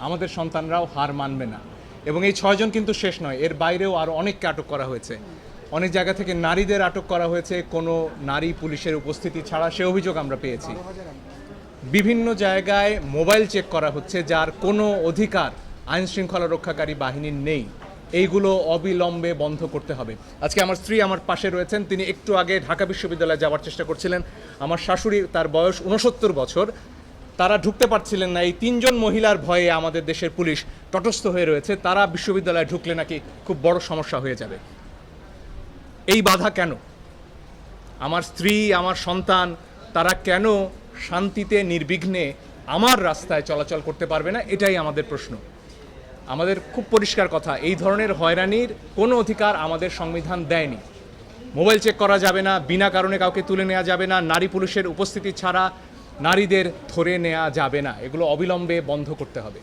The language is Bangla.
আমাদের সন্তানরাও হার মানবে না। এবং এই ছয়জন কিন্তু শেষ নয়, এর বাইরেও আরও অনেককে আটক করা হয়েছে। অনেক জায়গা থেকে নারীদের আটক করা হয়েছে, কোনো নারী পুলিশের উপস্থিতি ছাড়া সে অভিযোগ আমরা পেয়েছি। বিভিন্ন জায়গায় মোবাইল চেক করা হচ্ছে, যার কোনো অধিকার আইন শৃঙ্খলা রক্ষাকারী বাহিনীর নেই। এইগুলো অবিলম্বে বন্ধ করতে হবে। আজকে আমার স্ত্রী আমার পাশে রয়েছেন, তিনি একটু আগে ঢাকা বিশ্ববিদ্যালয়ে যাওয়ার চেষ্টা করছিলেন। আমার শাশুড়ি তার বয়স উনসত্তর বছর। তারা ঢুকতে পারছিলেন না। এই তিনজন মহিলার ভয়ে আমাদের দেশের পুলিশ তটস্থ হয়ে রয়েছে। তারা বিশ্ববিদ্যালয়ে ঢুকলে নাকি খুব বড় সমস্যা হয়ে যাবে। এই বাধা কেন? আমার স্ত্রী, আমার সন্তান, তারা কেন শান্তিতে, নির্বিঘ্নে আমার রাস্তায় চলাচল করতে পারবে না? এটাই আমাদের প্রশ্ন। আমাদের খুব পরিষ্কার কথা, এই ধরনের হয়রানির কোনো অধিকার আমাদের সংবিধান দেয়নি। মোবাইল চেক করা যাবে না, বিনা কারণে কাউকে তুলে নেওয়া যাবে না, নারী পুরুষের উপস্থিতি ছাড়া নারীদের ধরে নেওয়া যাবে না। এগুলো অবিলম্বে বন্ধ করতে হবে।